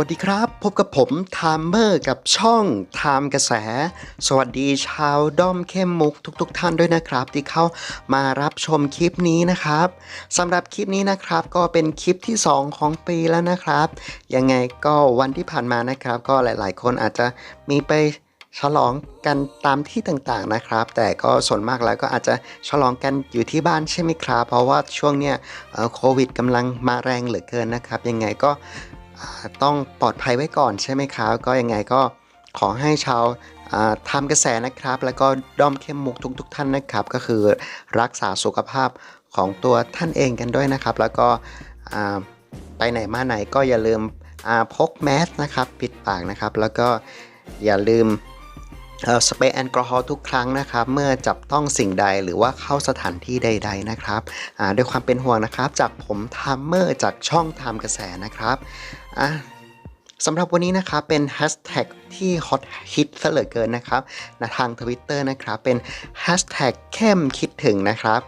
วัสดีครับ พบกับผมไทม์เมอร์กับช่องไทม์กระแส สวัสดีชาวด้อมเข้มมุกทุกๆทท่านด้วยนะครับ ที่เข้ามารับชมคลิปนี้นะครับสำหรับคลิปนี้นะครับก็เป็นคลิปที่ 2 ของปีแล้วนะครับ ยังไงก็วันที่ผ่านมานะครับ ก็หลาย ๆ คนอาจจะมีไปฉลองกันตามที่ต่างๆนะครับ แต่ก็ส่วนมากแล้วก็อาจจะฉลองกันอยู่ที่บ้านใช่ไหมครับ เพราะว่าช่วงเนี้ยเอ่อโควิดกำลังมาแรงเหลือเกินนะครับ ยังไงก็ ต้องปลอดภัยไว้ก่อนใช่ไหมครับ ก็ยังไงก็ขอให้ชาวทำกระแสนะครับ แล้วก็ด้อมเข้มมุกทุกๆท่านนะครับ ก็คือรักษาสุขภาพของตัวท่านเองกันด้วยนะครับ แล้วก็ไปไหนมาไหนก็อย่าลืมพกแมสนะครับ ปิดปากนะครับ แล้วก็อย่าลืม สเปรย์แอลกอฮอล์ทุกครั้งนะครับ เมื่อจับต้องสิ่งใดหรือว่าเข้าสถานที่ใด ๆนะครับอ่าด้วยความเป็นห่วงนะครับ จากผมทามเมอร์จากช่องทำกระแสนะครับอะสำหรับวันนี้นะครับเป็นแฮชแท็กที่ฮอตฮิตซะเหลือเกินนะครับนะทาง Twitter นะครับเป็นแฮชแท็กเข้มคิดถึงนะครับ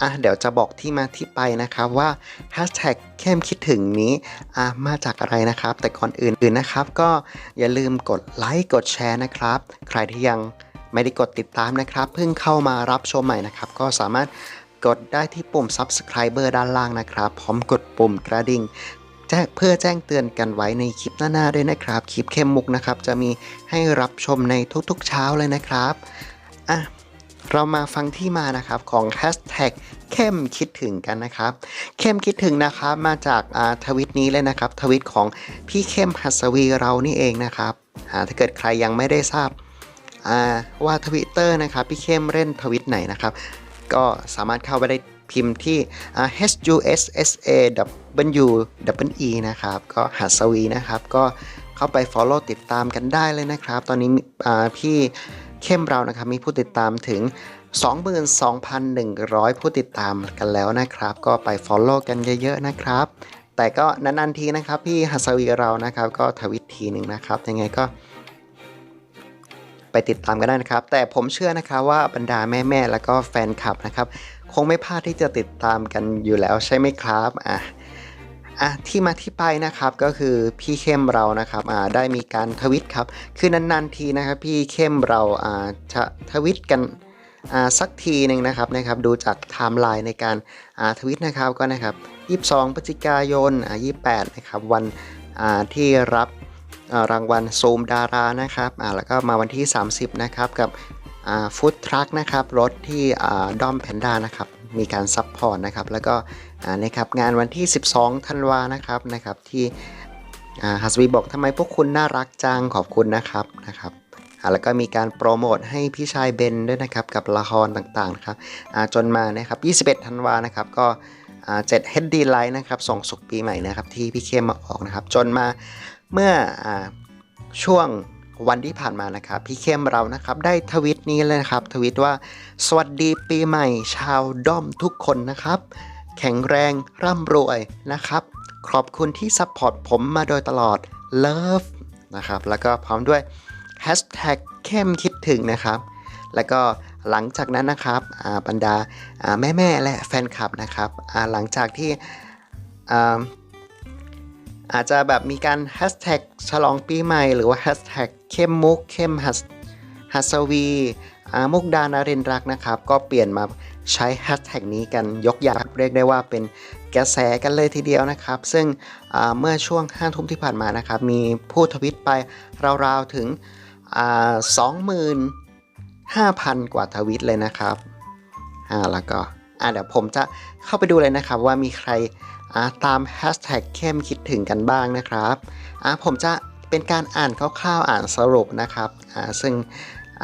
อะเดี๋ยวจะบอกที่มาที่ไปนะครับว่าแฮชแท็กเข้มคิดถึงนี้อะมาจากอะไรนะครับ แต่ก่อนอื่นๆนะครับ ก็อย่าลืมกดไลค์กดแชร์นะครับ ใครที่ยังไม่ได้กดติดตามนะครับ เพิ่งเข้ามารับชมใหม่นะครับ ก็สามารถกดได้ที่ปุ่ม subscriber ด้านล่างนะครับ พร้อมกดปุ่มกระดิ่งแจ้งเพื่อแจ้งเตือนกันไว้ในคลิปหน้าๆด้วยนะครับ คลิปเข้มมุกนะครับ จะมีให้รับชมในทุกๆเช้าเลยนะครับอะ เรามาฟังที่มานะครับของแฮชแท็กเข้มคิดถึงกันนะครับ เข้มคิดถึงนะครับมาจากทวิตนี้เลยนะครับ ทวิตของพี่เข้มหัสวีเรานี่เองนะครับอ่าถ้าเกิดใครยังไม่ได้ทราบว่าทวิตเตอร์นะครับพี่เข้มเล่นทวิตไหนนะครับ ก็สามารถเข้าไปได้พิมพ์ที่ H U S S A W W E นะครับ ก็หัสวีนะครับ ก็เข้าไป follow ติดตามกันได้เลยนะครับ ตอนนี้พี่ เข้มเรานะครับมีผู้ติดตามถึง 22,100 ผู้ติดตามกันแล้วนะครับ ก็ไป follow กันเยอะๆนะครับ แต่ก็นานๆทีนะครับ พี่หัสวีเรานะครับ ก็ทวิตทีหนึ่งนะครับ ยังไงก็ไปติดตามกันได้นะครับ แต่ผมเชื่อนะครับว่าบรรดาแม่ๆแล้วก็แฟนคลับนะครับ คงไม่พลาดที่จะติดตามกันอยู่แล้วใช่ไหมครับอะ อะที่มาที่ไปนะครับก็คือพี่เข้มเรานะครับอ่าได้มีการทวิตครับ คือนานๆทีนะครับ พี่เข้มเราอ่าทวิตกันอ่าสักทีหนึ่งนะครับนะครับ ดูจากไทม์ไลน์ในการอ่าทวิตนะครับก็นะครับ22พฤศจิกายนอ่า28นะครับวันอ่าที่รับอ่ารางวัลซูมดารานะครับอ่าแล้วก็มาวันที่ 30 นะครับกับฟู้ดทรัคนะครับรถที่ด้อมแพนด้านะครับ มีการซัพพอร์ตนะครับ แล้วก็นะครับงานวันที่ 12 ธันวานะครับนะครับที่ฮัสบีบอกทำไมพวกคุณน่ารักจังขอบคุณนะครับนะครับแล้วก็มีการโปรโมทให้พี่ชายเบนด้วยนะครับกับละครต่างๆนะครับจนมานะครับ21 ธันวานะครับก็อ่า7 h d l i g h t นะครับส่งสุขปีใหม่นะครับที่พี่เข้มมาออกนะครับ จนมาเมื่ออช่วง วันที่ผ่านมานะครับ พี่เข้มเรานะครับได้ทวิตนี้เลยนะครับ ทวิตว่า สวัสดีปีใหม่ ชาวด้อมทุกคนนะครับ แข็งแรงร่ำรวยนะครับ ขอบคุณที่ซัพพอร์ตผมมาโดยตลอด Love นะครับ แล้วก็พร้อมด้วย Hashtag เข้มคิดถึงนะครับ แล้วก็หลังจากนั้นนะครับบรรดาอ่แม่ ๆ และแฟนคลับนะครับหลังจากที่ อาจจะแบบมีการแฮชแท็กฉลองปีใหม่ หรือว่าแฮชแท็กเข้มมุกเข้มหัสหัสวีอ่ามุกดานาเรนรักนะครับ ก็เปลี่ยนมาใช้แฮชแท็กนี้กันยกใหญ่เรียกได้ว่าเป็นกระแสกันเลยทีเดียวนะครับ ซึ่งเมื่อช่วง5ทุ่มที่ผ่านมานะครับ มีผู้ทวิตไปราวๆถึงสองหมื่นห้าพันกว่าทวิตเลยนะครับอ่าแล้วก็อ่าเดี๋ยวผมจะเข้าไปดูเลยนะครับว่ามีใคร อ่าตามแฮชแท็กเข้มคิดถึงกันบ้างนะครับอ่าผมจะเป็นการอ่านคร่าวๆอ่านสรุปนะครับอ่าซึ่ง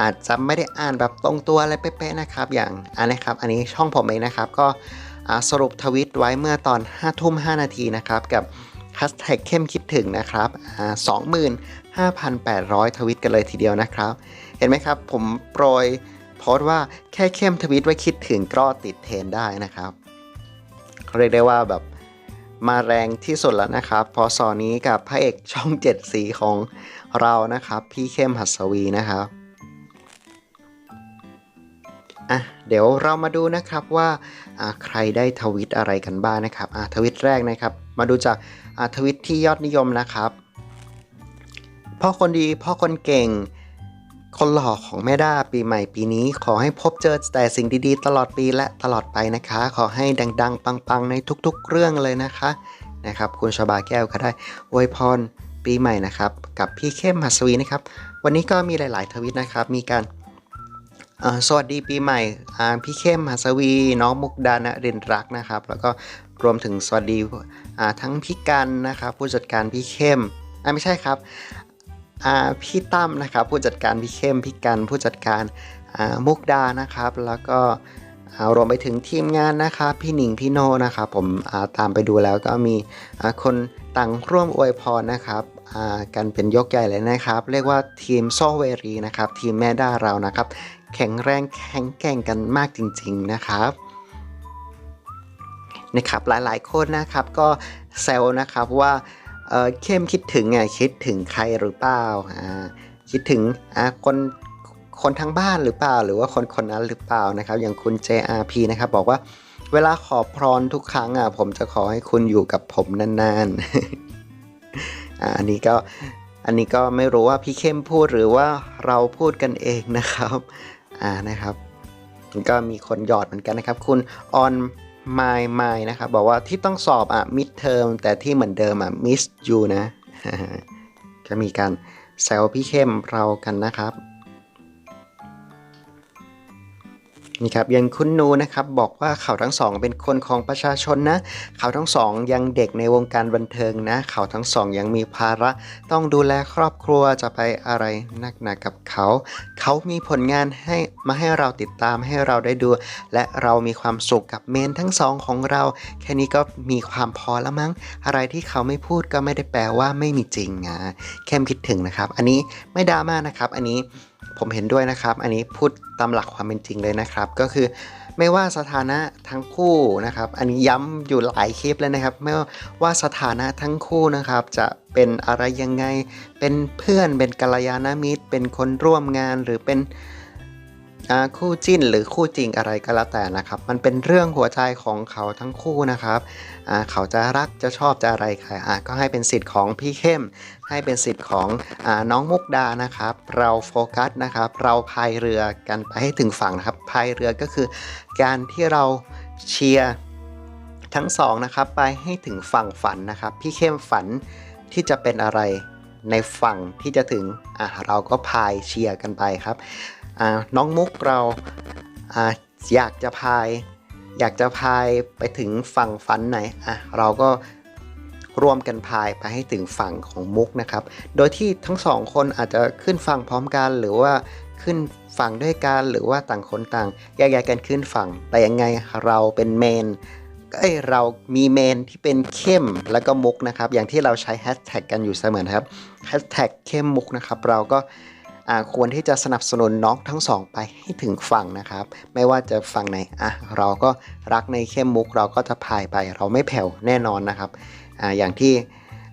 อาจจะไม่ได้อ่านแบบตรงตัวอะไรเป๊ะๆนะครับ อย่างอันนะครับ อันนี้ช่องผมเองนะครับ ก็อ่าสรุปทวิตไว้เมื่อตอน5ทุ่ม5นาทีนะครับ กับแฮชแท็กเข้มคิดถึงนะครับอ่า25,800 ทวิตกันเลยทีเดียวนะครับ เห็นไหมครับ ผมโปรยโพสต์ว่าแค่เข้มทวิตไว้คิดถึงก็ติดเทรนได้นะครับเรียกได้ว่าแบบ มาแรงที่สุดแล้วนะครับ พอสอนี้กับพระเอกช่องเจ็ดสีของเรานะครับ พี่เข้มหัสวีนะครับอะเดี๋ยวเรามาดูนะครับว่าอ่าใครได้ทวิตอะไรกันบ้างนะครับอะทวิตแรกนะครับ มาดูจากอ่าทวิตที่ยอดนิยมนะครับพ่อคนดีพ่อคนเก่ง คนหล่อของแม่ด้าปีใหม่ปีนี้ ขอให้พบเจอแต่สิ่งดีๆ ตลอดปีและตลอดไปนะคะ ขอให้ดัง ๆ ปัง ๆ ในทุกๆ เรื่องเลยนะคะนะครับ คุณชบาแก้วก็ได้อวยพรปีใหม่นะครับ กับพี่เข้มหัสวีนะครับ วันนี้ก็มีหลาย ๆ ทวิตนะครับ มีการสวัสดีปีใหม่พี่เข้มหัสวี น้องมุกดานเรินรักนะครับ แล้วก็รวมถึงสวัสดีทั้งพี่กันนะครับ ผู้จัดการพี่เข้มไม่ใช่ครับ พี่ตั้มนะครับผู้จัดการพี่เข้มพี่กันผู้จัดการมุกดานะครับ แล้วก็รวมไปถึงทีมงานนะครับพี่หนิงพี่โนนะครับผมตามไปดูแล้วก็มีคนต่างร่วมอวยพรนะครับกันเป็นยกใหญ่เลยนะครับ เรียกว่าทีมโซเวรีนะครับ ทีมแม่ด้าเรานะครับ แข็งแรงแข็งแกร่งกันมากจริง ๆนะครับนะครับหลายๆคนนะครับก็แซวนะครับว่า เออเข้มคิดถึงไงคิดถึงใครหรือเปล่าคิดถึงคนคนทั้งบ้านหรือเปล่า หรือว่าคนคนนั้นหรือเปล่านะครับ อย่างคุณ JRP นะครับบอกว่าเวลาขอพรทุกครั้งอะผมจะขอให้คุณอยู่กับผมนานๆ อันนี้ก็อันนี้ก็ไม่รู้ว่าพี่เข้มพูดหรือว่าเราพูดกันเองนะครับ อ่านะครับ ก็มีคนหยอดเหมือนกันนะครับ คุณออน มายมายนะครับ บอกว่าที่ต้องสอบอะมิดเทอมแต่ที่เหมือนเดิมอะมิสยูนะ ก็มีการแซวพี่เข้มเรากันนะครับ นี่ครับยังคุณนูนะครับบอกว่าเขาทั้งสองเป็นคนของประชาชนนะ เขาทั้งสองยังเด็กในวงการบันเทิงนะ เขาทั้งสองยังมีภาระต้องดูแลครอบครัวจะไปอะไรนักหนากับเขา เขามีผลงานให้มาให้เราติดตามให้เราได้ดู และเรามีความสุขกับเมนทั้งสองของเรา แค่นี้ก็มีความพอแล้วมั้ง อะไรที่เขาไม่พูดก็ไม่ได้แปลว่าไม่มีจริงนะแค่คิดถึงนะครับ อันนี้ไม่ดราม่านะครับ อันนี้ ผมเห็นด้วยนะครับ อันนี้พูดตามหลักความเป็นจริงเลยนะครับ ก็คือไม่ว่าสถานะทั้งคู่นะครับ อันนี้ย้ำอยู่หลายคลิปแล้วนะครับ ไม่ว่าสถานะทั้งคู่นะครับ จะเป็นอะไรยังไง เป็นเพื่อน เป็นกัลยาณมิตร เป็นคนร่วมงานหรือเป็น คู่จิ้นหรือคู่จริงอะไรก็แล้วแต่นะครับ มันเป็นเรื่องหัวใจของเขาทั้งคู่นะครับเขาจะรักจะชอบจะอะไรใครก็ให้เป็นสิทธิ์ของพี่เข้ม ให้เป็นสิทธิ์ของอน้องมุกดานะครับ เราโฟกัสนะครับ เราพายเรือกันไปให้ถึงฝั่งนะครับพายเรือก็คือ การที่เราเชียร์ทั้งสองนะครับ ไปให้ถึงฝั่งฝันนะครับ พี่เข้มฝันที่จะเป็นอะไรในฝั่งที่จะถึงอะเราก็พายเชียร์กันไปครับ น้องมุกเราอยากจะพาย อยากจะพายไปถึงฝั่งฝันไหนอะเราก็ร่วมกันพายไปให้ถึงฝั่งของมุกนะครับ โดยที่ทั้งสองคนอาจจะขึ้นฝั่งพร้อมกันหรือว่าขึ้นฝั่งด้วยกันหรือว่าต่างคนต่างแยกย้ายกันขึ้นฝั่ง แต่ยังไงเราเป็นเมนเอ้ยเรามีเมนที่เป็นเข้มแล้วก็มุกนะครับ อย่างที่เราใช้แฮชแท็กกันอยู่เสมอครับแฮชแท็กเข้มมุกนะครับ เราก็ ควรที่จะสนับสนุนน้องทั้งสองไปให้ถึงฝั่งนะครับ ไม่ว่าจะฝั่งไหนอะเราก็รักในเข้มมุกเราก็จะพายไป เราไม่แผ่วแน่นอนนะครับอ่าอย่างที่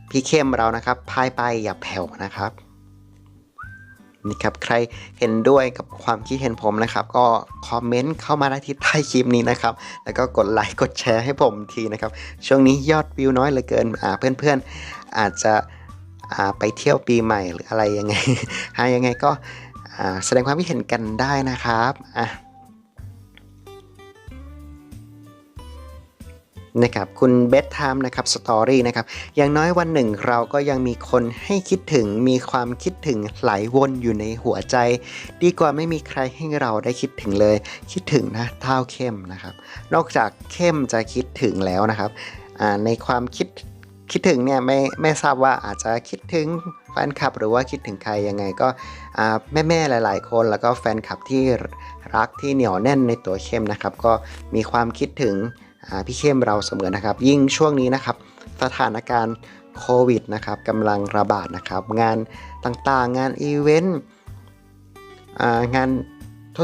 พี่เข้มเรานะครับพายไปอย่าแผ่วนะครับนี่ครับใครเห็นด้วยกับความคิดเห็นผมนะครับ ก็คอมเมนต์เข้ามาได้ที่ใต้คลิปนี้นะครับ แล้วก็กดไลค์กดแชร์ให้ผมทีนะครับ ช่วงนี้ยอดวิวน้อยเหลือเกินอ่าเพื่อนๆ อาจจะ ไปเที่ยวปีใหม่หรืออะไรยังไงฮะยังไงก็แสดงความคิดเห็นกันได้นะครับอะนะครับคุณเบสไทม์นะครับสตอรี่นะครับอย่างน้อยวันหนึ่งเราก็ยังมีคนให้คิดถึงมีความคิดถึงไหลวนอยู่ในหัวใจ ดีกว่าไม่มีใครให้เราได้คิดถึงเลย คิดถึงนะเท่าเข้มนะครับ นอกจากเข้มจะคิดถึงแล้วนะครับในความคิด คิดถึงเนี่ยไม่ไม่ทราบว่าอาจจะคิดถึงแฟนคลับ หรือว่าคิดถึงใครยังไงก็แม่แม่หลาย ๆ คนแล้วก็แฟนคลับที่รักที่เหนียวแน่นในตัวเข้มนะครับ ก็มีความคิดถึงพี่เข้มเราเสมอนะครับ ยิ่งช่วงนี้นะครับ สถานการณ์โควิดนะครับกำลังระบาดนะครับ งานต่างๆ งานอีเวนต์งาน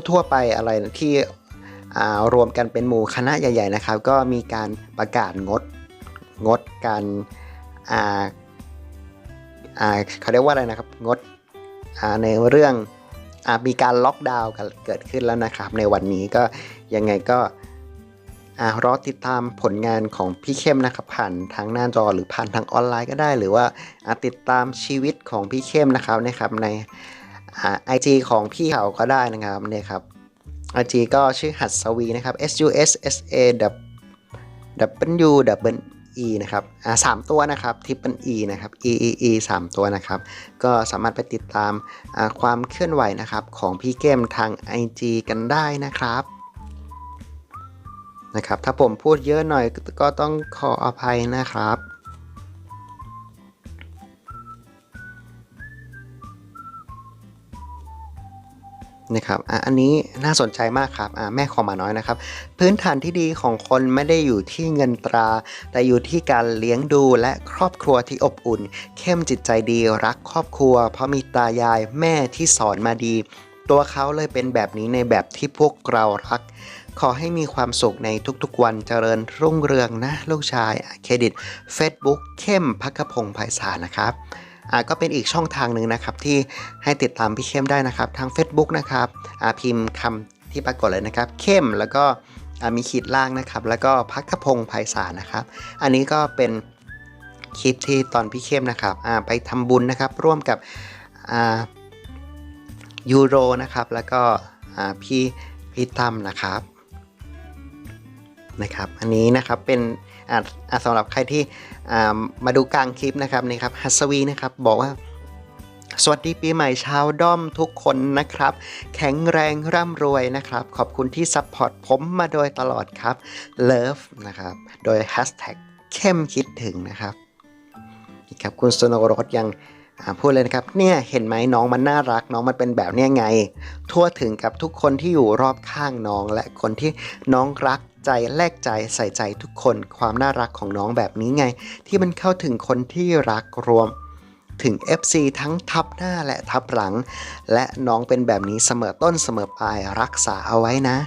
ทั่วๆไปอะไรที่รวมกันเป็นหมู่คณะใหญ่ ๆ นะครับ ก็มีการประกาศงด งดการอ่าอ่าเขาเรียกว่าอะไรนะครับ งดอ่าในเรื่องอ่ามีการล็อกดาวน์กันเกิดขึ้นแล้วนะครับ ในวันนี้ก็ยังไงก็อ่ารอติดตามผลงานของพี่เข้มนะครับ ผ่านทางหน้าจอหรือผ่านทางออนไลน์ก็ได้ หรือว่าอ่าติดตามชีวิตของพี่เข้มนะครับนะครับในไอจีของพี่เขาก็ได้นะครับเนี่ยครับไอจีก็ชื่อหัดสวีนะครับ S U S S A W W E นะครับอ่าสามตัวนะครับทิปเป็น E นะครับ E E E สามตัวนะครับ ก็สามารถไปติดตามความเคลื่อนไหวนะครับของพี่เกมทาง IG กันได้นะครับนะครับ ถ้าผมพูดเยอะหน่อยก็ต้องขออภัยนะครับ นะครับออันนี้น่าสนใจมากครับแม่ขอมาน้อยนะครับ พื้นฐานที่ดีของคนไม่ได้อยู่ที่เงินตรา แต่อยู่ที่การเลี้ยงดูและครอบครัวที่อบอุ่น เข้มจิตใจดีรักครอบครัว เพราะมีตายายแม่ที่สอนมาดี ตัวเขาเลยเป็นแบบนี้ในแบบที่พวกเรารัก ขอให้มีความสุขในทุกๆวันเจริญรุ่งเรืองนะลูกชายเครดิต Facebook เข้มพักพงศ์ไพศาลนะครับ ก็เป็นอีกช่องทางหนึ่งนะครับที่ให้ติดตามพี่เข้มได้นะครับ ทาง Facebook นะครับอ่าพิมพ์คำที่ปรากฏเลยนะครับ เข้มแล้วก็มีขีดล่างนะครับ แล้วก็พักกพงศ์ไพศาลนะครับ อันนี้ก็เป็นคลิปที่ตอนพี่เข้มนะครับไปทำบุญนะครับ ร่วมกับยูโรนะครับ แล้วก็พี่พี่ตั้มนะครับนะครับ อันนี้นะครับเป็น สำหรับใครที่มาดูกลางคลิปนะครับนี่ครับฮัสวีนะครับบอกว่าสวัสดีปีใหม่ชาวด้อมทุกคนนะครับ แข็งแรงร่ำรวยนะครับ ขอบคุณที่ซัพพอร์ตผมมาโดยตลอดครับ Love นะครับ โดย Hashtag เข้มคิดถึงนะครับนี่ครับคุณสโนรสยังพูดเลยนะครับ เนี่ยเห็นไหมน้องมันน่ารักน้องมันเป็นแบบเนี้ยไง ทั่วถึงกับทุกคนที่อยู่รอบข้างน้องและคนที่น้องรัก ใจแลกใจใส่ใจทุกคนความน่ารักของน้องแบบนี้ไง ที่มันเข้าถึงคนที่รักรวมถึง FC ทั้งทับหน้าและทับหลัง และน้องเป็นแบบนี้เสมอต้นเสมอปลายรักษาเอาไว้นะ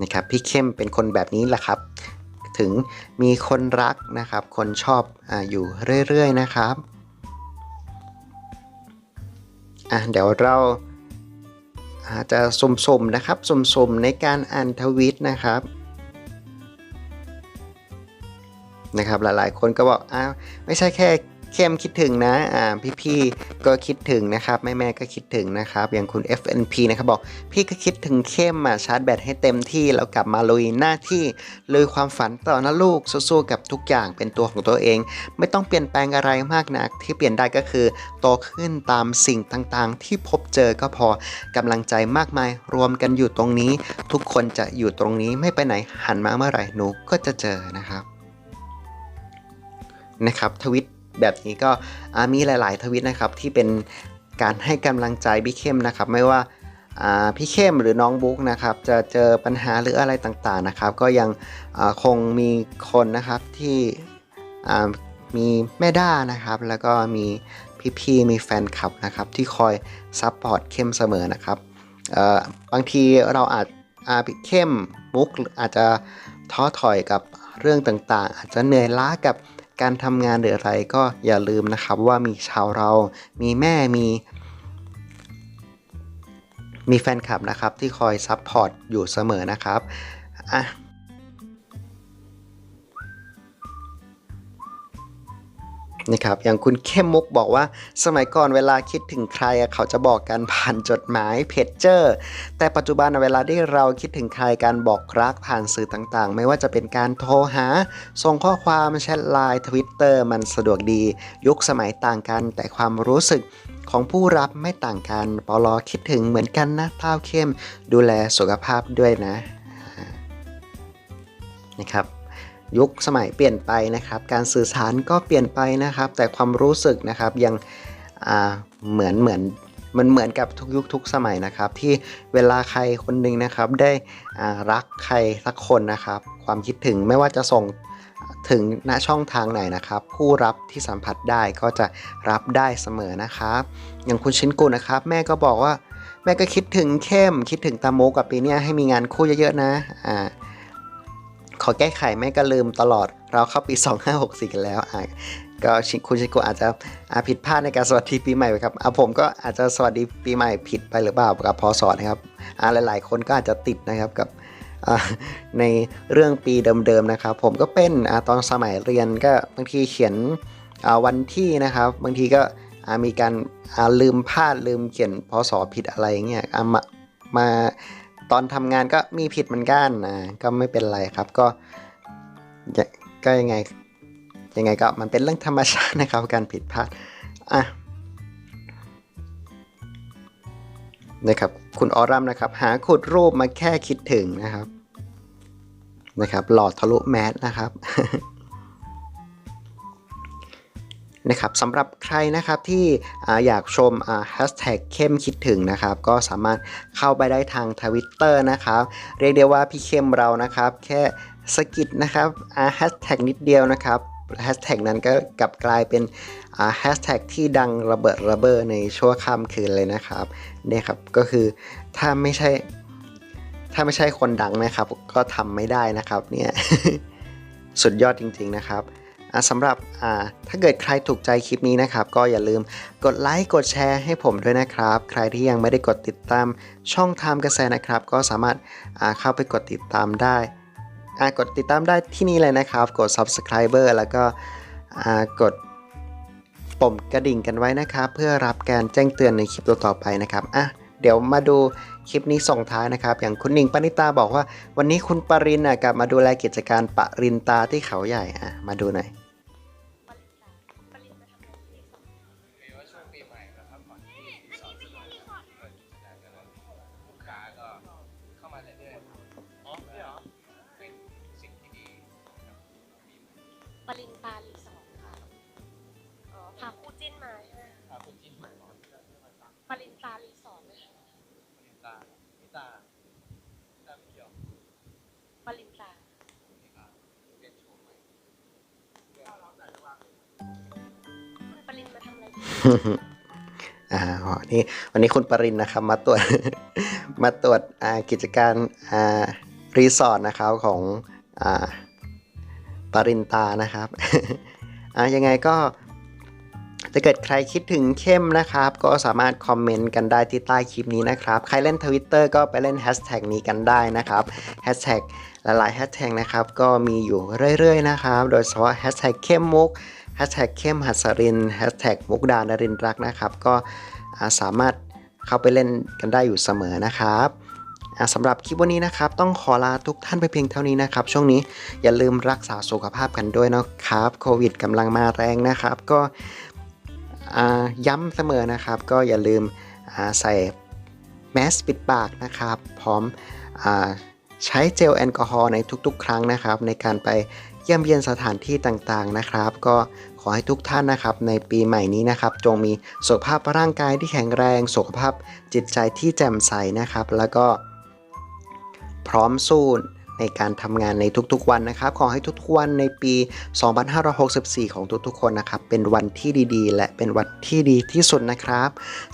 นะครับพี่เข้มเป็นคนแบบนี้แหละครับ ถึงมีคนรักนะครับ คนชอบออยู่เรื่อยๆนะครับอะเดี๋ยวเรา อาจจะสมสมๆนะครับสมสมๆในการอ่านทวิตนะครับนะครับหลายๆ คนก็บอกอ้าวไม่ใช่แค่ เข้มคิดถึงนะอ่าพี่ๆก็คิดถึงนะครับแม่ๆก็คิดถึงนะครับอย่างคุณ FNP นะครับบอกพี่ก็คิดถึงเข้มมาชาร์จแบตให้เต็มที่แล้วกลับมาลุยหน้าที่ลุยความฝันต่อนะลูกสู้ๆกับทุกอย่างเป็นตัวของตัวเอง ไม่ต้องเปลี่ยนแปลงอะไรมากนัก ที่เปลี่ยนได้ก็คือโตขึ้นตามสิ่งต่างๆ ที่พบเจอก็พอกำลังใจมากมายรวมกันอยู่ตรงนี้ ทุกคนจะอยู่ตรงนี้ไม่ไปไหนหันมาเมื่อไหร่หนูก็จะเจอนะครับนะครับทวิต แบบนี้ก็มีหลาย ๆ ทวิตนะครับที่เป็นการให้กำลังใจพี่เข้มนะครับ ไม่ว่าพี่เข้มหรือน้องบุ๊กนะครับจะเจอปัญหาหรืออะไรต่างๆนะครับ ก็ยังคงมีคนนะครับที่มีแม่ด้านะครับ แล้วก็มีพี่ๆมีแฟนคลับนะครับ ที่คอยซัพพอร์ตเข้มเสมอนะครับบางทีเราอาจอาเข้มมุกอาจจะท้อถอยกับเรื่องต่างๆ อาจจะเหนื่อยล้ากับ การทำงานหรืออะไรก็อย่าลืมนะครับว่ามีชาวเรา มีแม่ มี มีแฟนคลับนะครับที่คอยซัพพอร์ตอยู่เสมอนะครับ อะ นะครับอย่างคุณเข้มมุกบอกว่าสมัยก่อนเวลาคิดถึงใครเขาจะบอกกันผ่านจดหมายเพจเจอร์แต่ปัจจุบันเวลาที่เราคิดถึงใครการบอกรักผ่านสื่อต่างๆ ไม่ว่าจะเป็นการโทรหา ส่งข้อความแชทไลน์ทวิตเตอร์มันสะดวกดี ยุคสมัยต่างกัน แต่ความรู้สึกของผู้รับไม่ต่างกันปอลอคิดถึงเหมือนกันนะเต้าเข้ม ดูแลสุขภาพด้วยนะนะครับ ยุคสมัยเปลี่ยนไปนะครับ การสื่อสารก็เปลี่ยนไปนะครับ แต่ความรู้สึกนะครับยังเหมือนเหมือนมันเหมือนกับทุกยุคทุกสมัยนะครับ ที่เวลาใครคนหนึ่งนะครับได้รักใครสักคนนะครับ ความคิดถึงไม่ว่าจะส่งถึงณช่องทางไหนนะครับ ผู้รับที่สัมผัสได้ก็จะรับได้เสมอนะครับ อย่างคุณชินกุลนะครับ แม่ก็บอกว่า แม่ก็คิดถึงเข้ม คิดถึงตาโมกับปีเนี้ยให้มีงานคู่เยอะๆนะอ่า ขอแก้ไขไม่ก็ลืมตลอดเราเข้าปี 2564 กันแล้วอะก็คุณชิโกะอาจจะอะผิดพลาดในการสวัสดีปีใหม่ไปครับอะผมก็อาจจะสวัสดีปีใหม่ผิดไปหรือเปล่ากับพอสอนนะครับอะหลาย ๆ คนก็อาจจะติดนะครับกับในเรื่องปีเดิมๆนะครับผมก็เป็นอตอนสมัยเรียนก็บางทีเขียนวันที่นะครับ บางทีก็มีการลืมพลาดลืมเขียนพศผิดอะไรเงี้ยมามา ตอนทำงานก็มีผิดเหมือนกันนะก็ไม่เป็นไรครับก็ก็ยังไงยังไงก็มันเป็นเรื่องธรรมชาตินะครับการผิดพลาดอะนะครับคุณออรัมนะครับ หาขุดรูปมาแค่คิดถึงนะครับนะครับ หลอดทะลุแมสนะครับ นะครับสำหรับใครนะครับที่ออยากชมแฮชแท็กเข้มคิดถึงนะครับ ก็สามารถเข้าไปได้ทางทวิตเตอร์นะครับ เรียกได้ว่าพี่เข้มเรานะครับ แค่สกิดนะครับแฮชแท็กนิดเดียวนะครับแฮชแท็กนั้นก็กลับกลายเป็นแฮชแท็กที่ดังระเบิดระเบ้อในชั่วข้ามคืนเลยนะครับเนี่ยครับก็คือถ้าไม่ใช่ถ้าไม่ใช่คนดังนะครับ ก็ทำไม่ได้นะครับเนี่ยสุดยอดจริงๆนะครับ สำหรับถ้าเกิดใครถูกใจคลิปนี้นะครับ ก็อย่าลืมกดไลค์กดแชร์ให้ผมด้วยนะครับ ใครที่ยังไม่ได้กดติดตามช่องทามกระแสนะครับ ก็สามารถเข้าไปกดติดตามได้กดติดตามได้ที่นี่เลยนะครับ กด subscriber แล้วก็กดปุ่มกระดิ่งกันไว้นะครับ เพื่อรับการแจ้งเตือนในคลิปต่อๆไปนะครับอะเดี๋ยวมาดูคลิปนี้ส่งท้ายนะครับ อย่างคุณหนิงปณิตาบอกว่า วันนี้คุณปรินน่ะกลับมาดูแลกิจการปรินตาที่เขาใหญ่อะมาดูหน่อย อ่านี่วันนี้คุณปรินนะครับมาตรวจมาตรวจกิจการรีสอร์ทนะครับของอปรินตานะครับอ่ายังไงก็ถ้าเกิดใครคิดถึงเข้มนะครับ ก็สามารถคอมเมนต์กันได้ที่ใต้คลิปนี้นะครับ ใครเล่น Twitter ก็ไปเล่นแฮชแท็กนี้กันได้นะครับแฮชแท็กหลายๆแฮชแท็กนะครับ ก็มีอยู่เรื่อยๆนะครับ โดยเฉพาะแฮชแท็กเข้มมุก แฮชแท็กเข้มหัสรินแฮชแท็กมุกดานรินรักนะครับ ก็สามารถเข้าไปเล่นกันได้อยู่เสมอนะครับสำหรับคลิปวันนี้นะครับ ต้องขอลาทุกท่านไปเพียงเท่านี้นะครับ ช่วงนี้อย่าลืมรักษาสุขภาพกันด้วยนะครับโควิดกำลังมาแรงนะครับ ก็ย้ำเสมอนะครับ ก็อย่าลืมใส่แมสปิดปากนะครับ พร้อมอใช้เจลแอลกอฮอล์ในทุกๆ ครั้งนะครับ ในการไป เยี่ยมเยียนสถานที่ต่างๆนะครับ ก็ขอให้ทุกท่านนะครับ ในปีใหม่นี้นะครับ จงมีสุขภาพร่างกายที่แข็งแรง สุขภาพจิตใจที่แจ่มใสนะครับ แล้วก็พร้อมสู้ในการทำงานในทุกๆวันนะครับ ขอให้ทุกๆวันในปี 2564 ของทุกๆคนนะครับ เป็นวันที่ดีๆ และเป็นวันที่ดีที่สุดนะครับ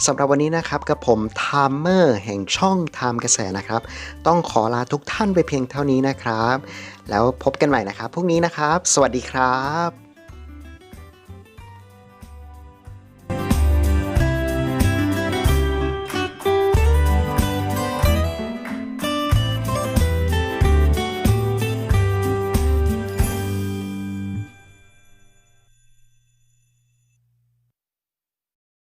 สำหรับวันนี้นะครับกับผมไทม์เมอร์แห่งช่องไทม์กระแสนะครับ ต้องขอลาทุกท่านไปเพียงเท่านี้นะครับ แล้วพบกันใหม่นะครับพรุ่งนี้นะครับ สวัสดีครับ